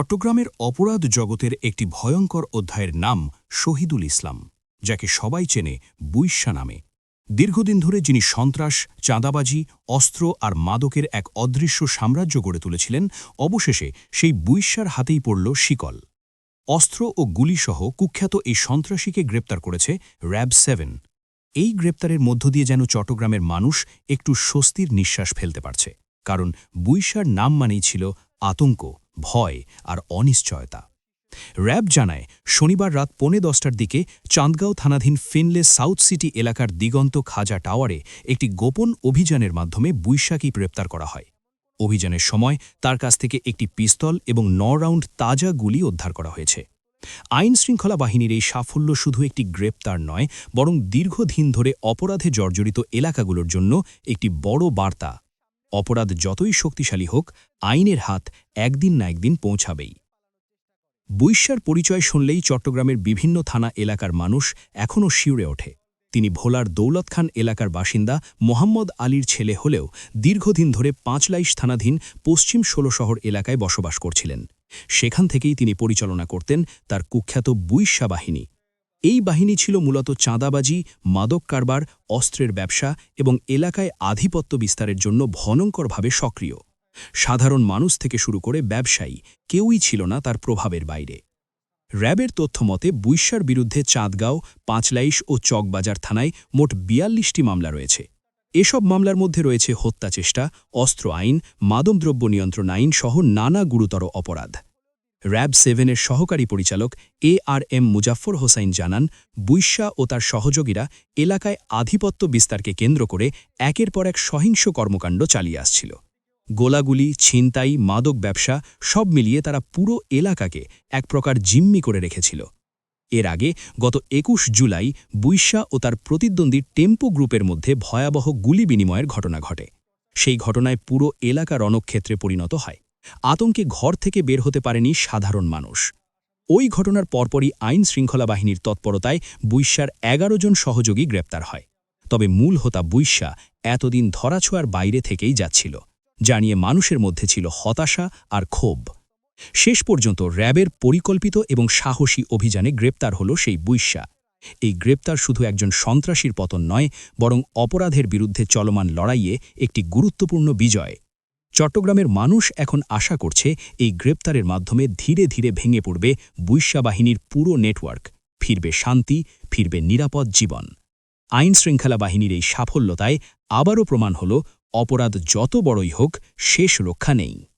চট্টগ্রামের অপরাধ জগতের একটি ভয়ঙ্কর অধ্যায়ের নাম শহীদুল ইসলাম, যাকে সবাই চেনে বুইশা নামে। দীর্ঘদিন ধরে যিনি সন্ত্রাস, চাঁদাবাজি, অস্ত্র আর মাদকের এক অদৃশ্য সাম্রাজ্য গড়ে তুলেছিলেন, অবশেষে সেই বুইশার হাতেই পড়ল শিকল। অস্ত্র ও গুলিসহ কুখ্যাত এই সন্ত্রাসীকে গ্রেপ্তার করেছে র্যাব সেভেন। এই গ্রেপ্তারের মধ্য দিয়ে যেন চট্টগ্রামের মানুষ একটু স্বস্তির নিঃশ্বাস ফেলতে পারছে, কারণ বুইশার নাম মানেই ছিল আতঙ্ক। ভয় আর অনিশ্চয়তা। র্যাব জানায়, শনিবার রাত পৌনে দশটার দিকে চাঁদগাঁও থানাধীন ফিনলে সাউথ সিটি এলাকার দিগন্ত খাজা টাওয়ারে একটি গোপন অভিযানের মাধ্যমে বৈশাখী গ্রেপ্তার করা হয়। অভিযানের সময় তার কাছ থেকে একটি পিস্তল এবং ন রাউন্ড তাজা গুলি উদ্ধার করা হয়েছে। আইন শৃঙ্খলা বাহিনীর এই সাফল্য শুধু একটি গ্রেপ্তার নয়, বরং দীর্ঘদিন ধরে অপরাধে জর্জরিত এলাকাগুলোর জন্য একটি বড় বার্তা অপরাধ যতই শক্তিশালী হোক, আইনের হাত একদিন না একদিন পৌঁছাবেই। বৈশ্যার পরিচয় শুনলেই চট্টগ্রামের বিভিন্ন থানা এলাকার মানুষ এখনও শিউরে ওঠে। তিনি ভোলার দৌলত খান এলাকার বাসিন্দা মোহাম্মদ আলীর ছেলে হলেও দীর্ঘদিন ধরে পাঁচলাইশ থানাধীন পশ্চিম ষোলশহর এলাকায় বসবাস করছিলেন। সেখান থেকেই তিনি পরিচালনা করতেন তার কুখ্যাত বুইশা বাহিনী। এই বাহিনী ছিল মূলত চাঁদাবাজি, মাদক কারবার, অস্ত্রের ব্যবসা এবং এলাকায় আধিপত্য বিস্তারের জন্য ভয়ঙ্করভাবে সক্রিয়। সাধারণ মানুষ থেকে শুরু করে ব্যবসায়ী, কেউই ছিল না তার প্রভাবের বাইরে। র্যাবের তথ্যমতে বুইশার বিরুদ্ধে চাঁদগাঁও, পাঁচলাইশ ও চকবাজার থানায় মোট বিয়াল্লিশটি মামলা রয়েছে। এসব মামলার মধ্যে রয়েছে হত্যাচেষ্টা অস্ত্র আইন, মাদকদ্রব্য নিয়ন্ত্রণ আইন সহ নানা গুরুতর অপরাধ। র্যাব সেভেনের সহকারী পরিচালক A R M Muzaffar Hossain জানান বুইশা ও তার সহযোগীরা এলাকায় আধিপত্য বিস্তারকে কেন্দ্র করে একের পর এক সহিংস কর্মকাণ্ড চালিয়ে আসছিল। গোলাগুলি, ছিনতাই, মাদক ব্যবসা সব মিলিয়ে তারা পুরো এলাকাকে এক প্রকার জিম্মি করে রেখেছিল। এর আগে গত একুশ জুলাই বুইশা ও তার প্রতিদ্বন্দ্বী টেম্পো গ্রুপের মধ্যে ভয়াবহ গুলি বিনিময়ের ঘটনা ঘটে। সেই ঘটনায় পুরো এলাকা রণক্ষেত্রে পরিণত হয়। আতঙ্কে ঘর থেকে বের হতে পারেনি সাধারণ মানুষ। ওই ঘটনার পরপরই আইন শৃঙ্খলা বাহিনীর তৎপরতায় বুইশার এগারো জন সহযোগী গ্রেপ্তার হয়। তবে মূল হোতা বুইশা এতদিন ধরাছোঁয়ার বাইরে থেকেই যাচ্ছিল, জানিয়ে মানুষের মধ্যে ছিল হতাশা আর ক্ষোভ। শেষ পর্যন্ত র্যাবের পরিকল্পিত এবং সাহসী অভিযানে গ্রেপ্তার হল সেই বুইশা এই গ্রেপ্তার শুধু একজন সন্ত্রাসীর পতন নয়, বরং অপরাধের বিরুদ্ধে চলমান লড়াইয়ে একটি গুরুত্বপূর্ণ বিজয়। চট্টগ্রামের মানুষ এখন আশা করছে এই গ্রেপ্তারের মাধ্যমে ধীরে ধীরে ভেঙে পড়বে বুইশা বাহিনীর পুরো নেটওয়ার্ক। ফিরবে শান্তি, ফিরবে নিরাপদ জীবন। আইন শৃঙ্খলা বাহিনীর এই সাফল্যতায় আবারও প্রমাণ হল, অপরাধ যত বড়ই হোক, শেষ রক্ষা নেই।